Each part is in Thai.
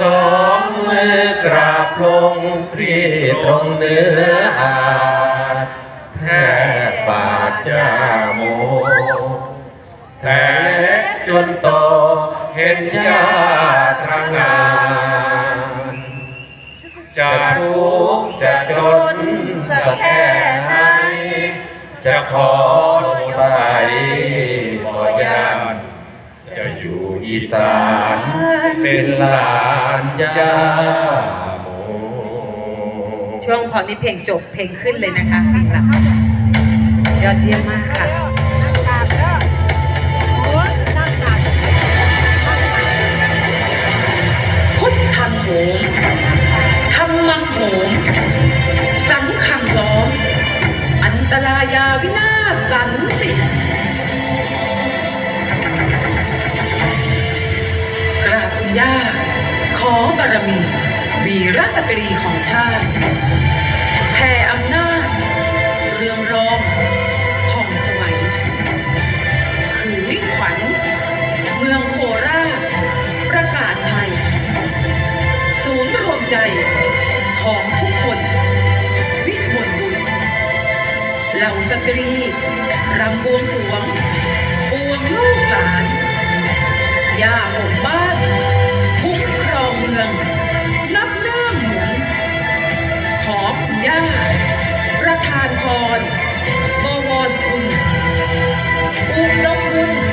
สองมือกราบลงพรีตรงเนื้ออาแทบบาดยาโมแผลจนโตเห็นยาทางงานจะทุกข์จะจนสักแค่ไหนจะขอไปขอยานจะอยู่อีสาน เป็นหลานยาโมช่วงพอนี้เพลงจบเพลงขึ้นเลยนะคะเพลงหลับยอดเยี่ยมมากค่ะพุทธังโหมธรรมังโหมสังขังล้อม อันตรายาวินาศสันติ ราบคุณย่า ขอบารมีวีรสตรีของชาติแผ่อำนาจเรืองรองผ่องสวัยคือมิ่งขวัญ เมืองโคราชประกาศชัย ศูนย์รวมใจของทุกคน วิมลบุญเหล่าสตรีรำบวงสวงปวงลูกหลาน ย่าหมู่บ้านคุ้มครองเมือง นับเนื่องหมุนขอคุณย่า ประธานพรบวรคุณอุดมบุญ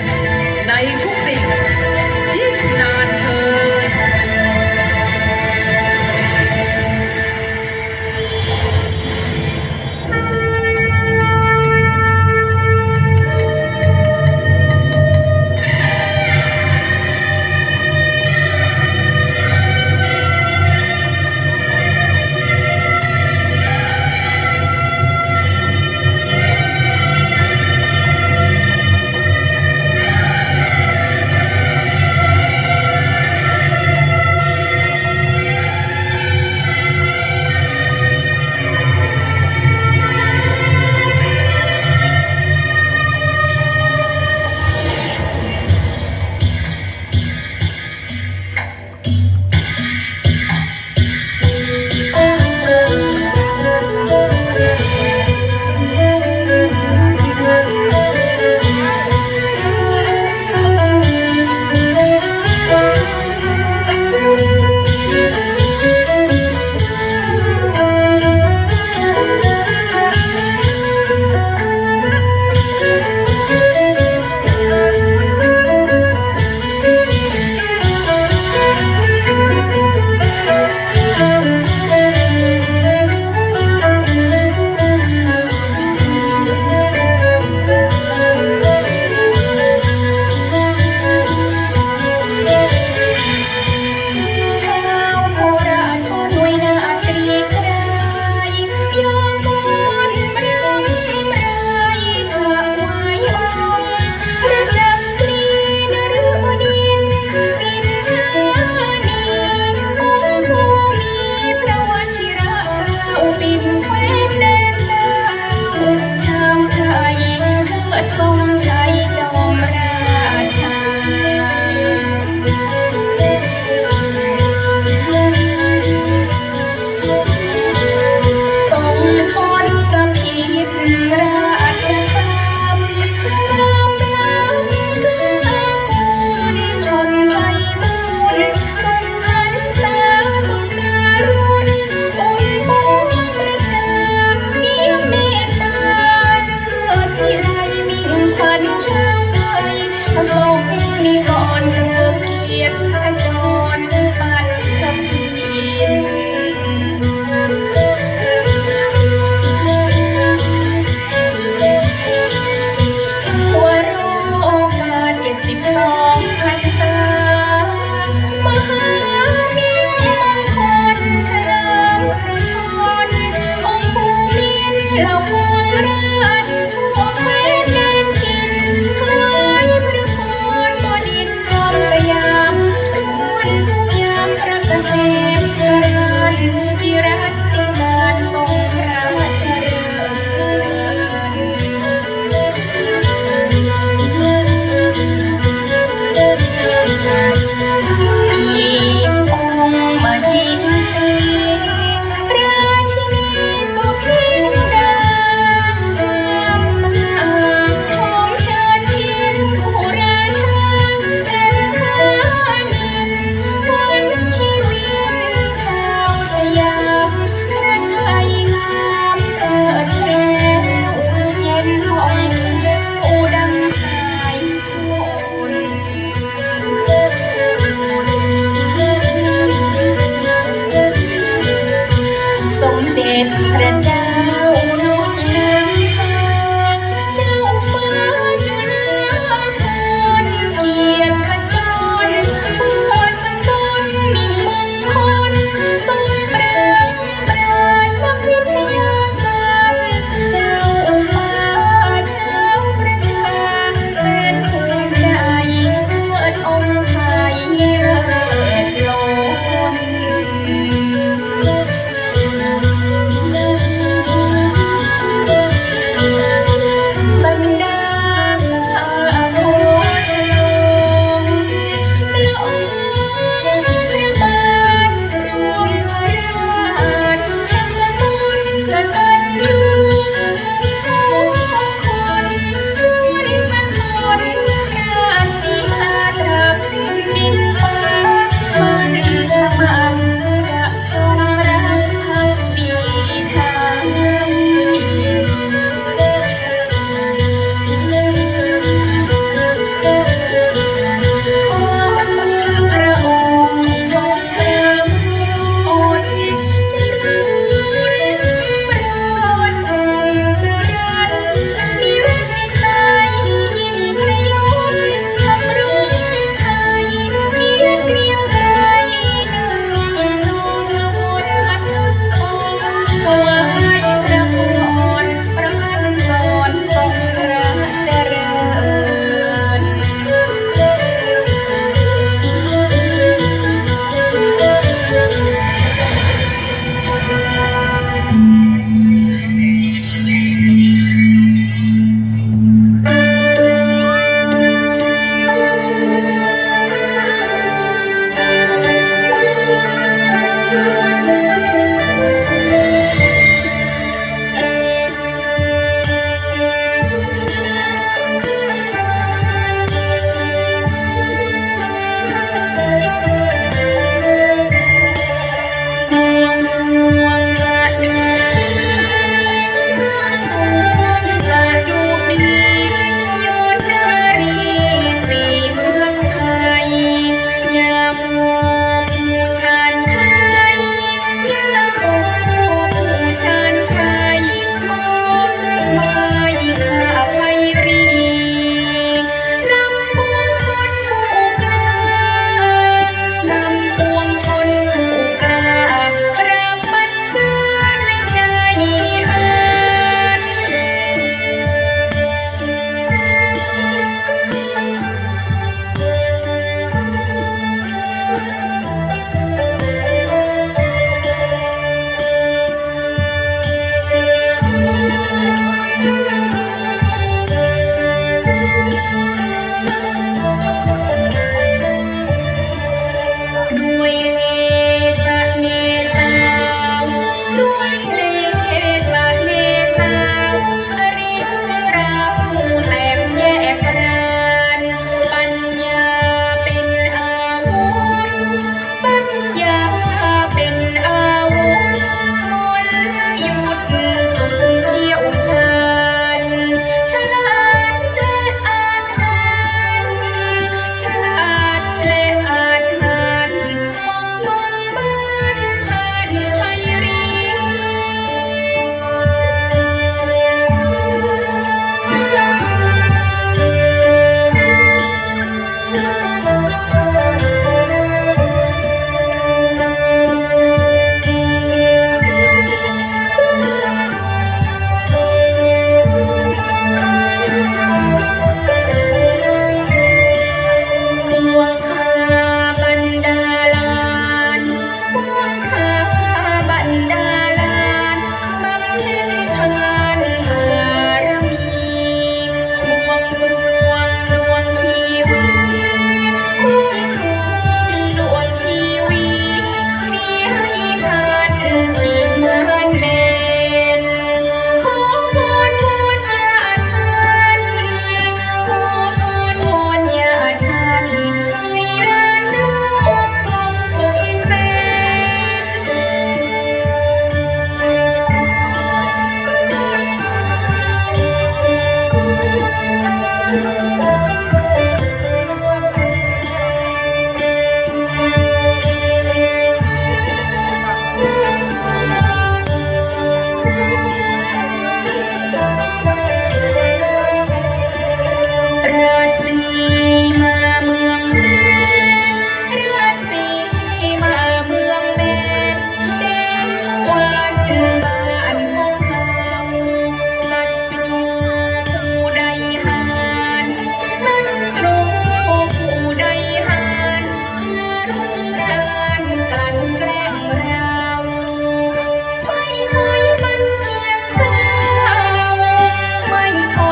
morning.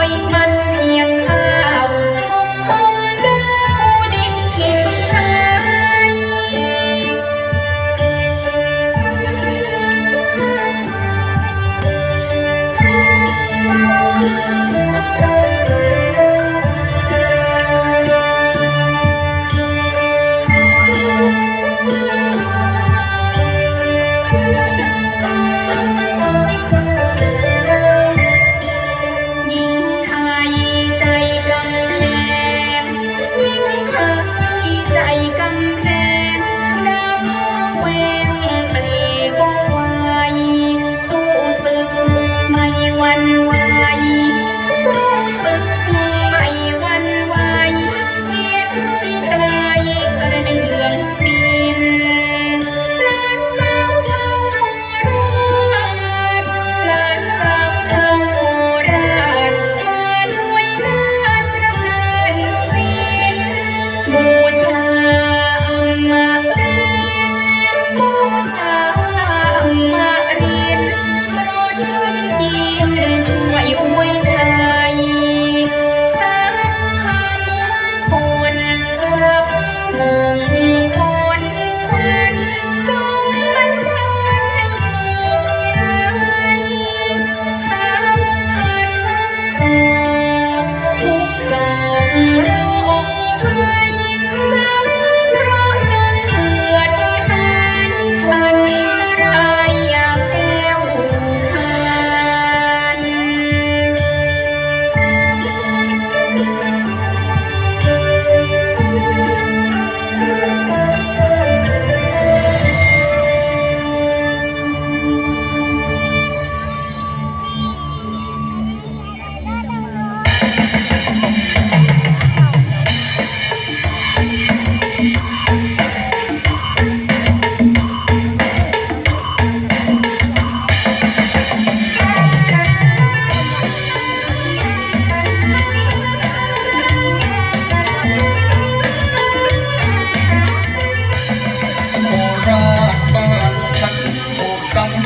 in my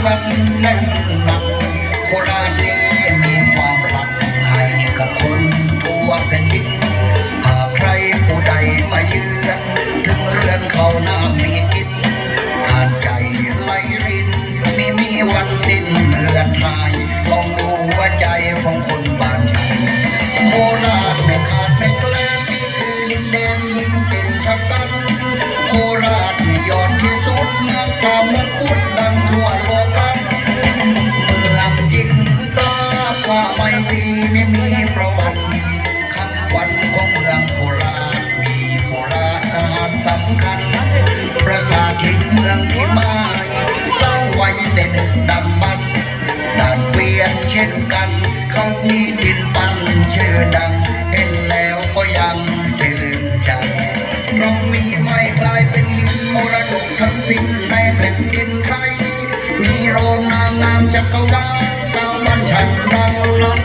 กันแน่นหนักโครานี้มีความรักให้กับคนทั่วแผ่นดินหากใครผู้ใดมาเยือนถึงเรือนเขาน้ามีกินทานใจไหลรินไม่มีวันสิ้นเลือดลายลองดูว่าใจของคน nàng khi mai sao quanh để được đầm mắt đàn viên trên căn không nghĩ tin bắn chưa đằng em leo có dằn trời lưng chẳng Rong mi mai lại เป็นหินมรดกทั้งสิ้นในแผ่นดินไทยมีโรนางงามจักรวาลสาวมันฉันดังล้น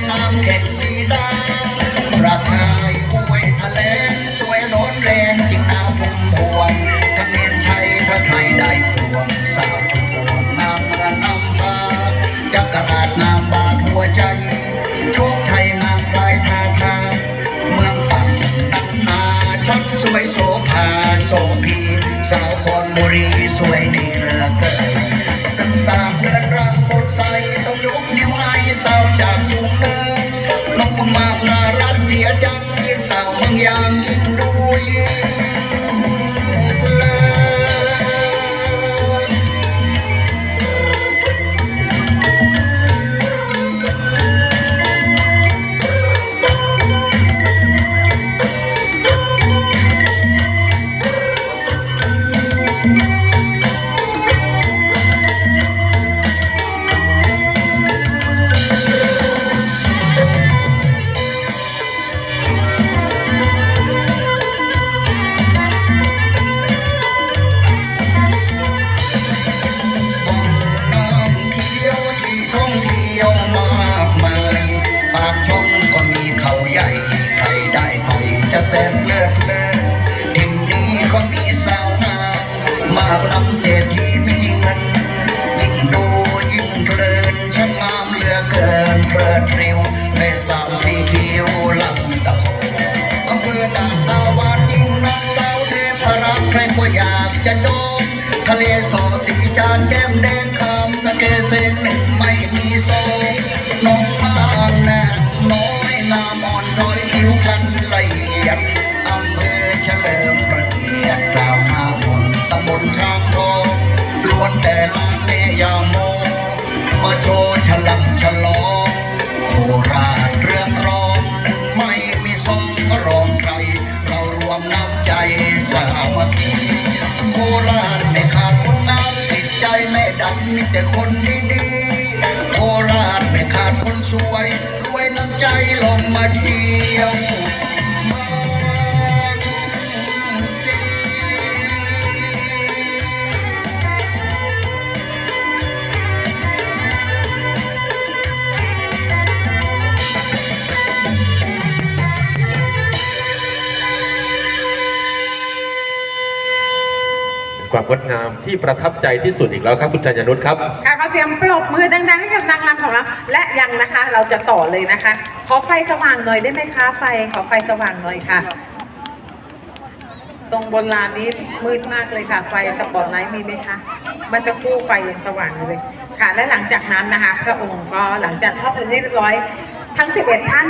mom kept แสนเลิศเลอดินดีของมีสาวงามมาพลำ มีแต่คนดีๆโคราชไม่ขาดคนสวยรวยน้ำใจลงมาเที่ยว ความงดงามที่ประทับใจที่สุดอีกแล้วครับคุณจันยนุชครับ ค่ะขาเสียงปรบมือดังๆให้กับนางรำของเรา และยังนะคะเราจะต่อเลยนะคะ ขอไฟสว่างหน่อยได้ไหมคะไฟขอไฟสว่างหน่อยค่ะ ตรงบนลานนี้มืดมากเลยค่ะ ไฟสปอร์ตไลท์มีไหมคะมันจะคู่ไฟยังสว่างเลยค่ะ และหลังจากนั้นนะคะ พระองค์ก็หลังจากทอดเรียบร้อยทั้ง 11 ท่าน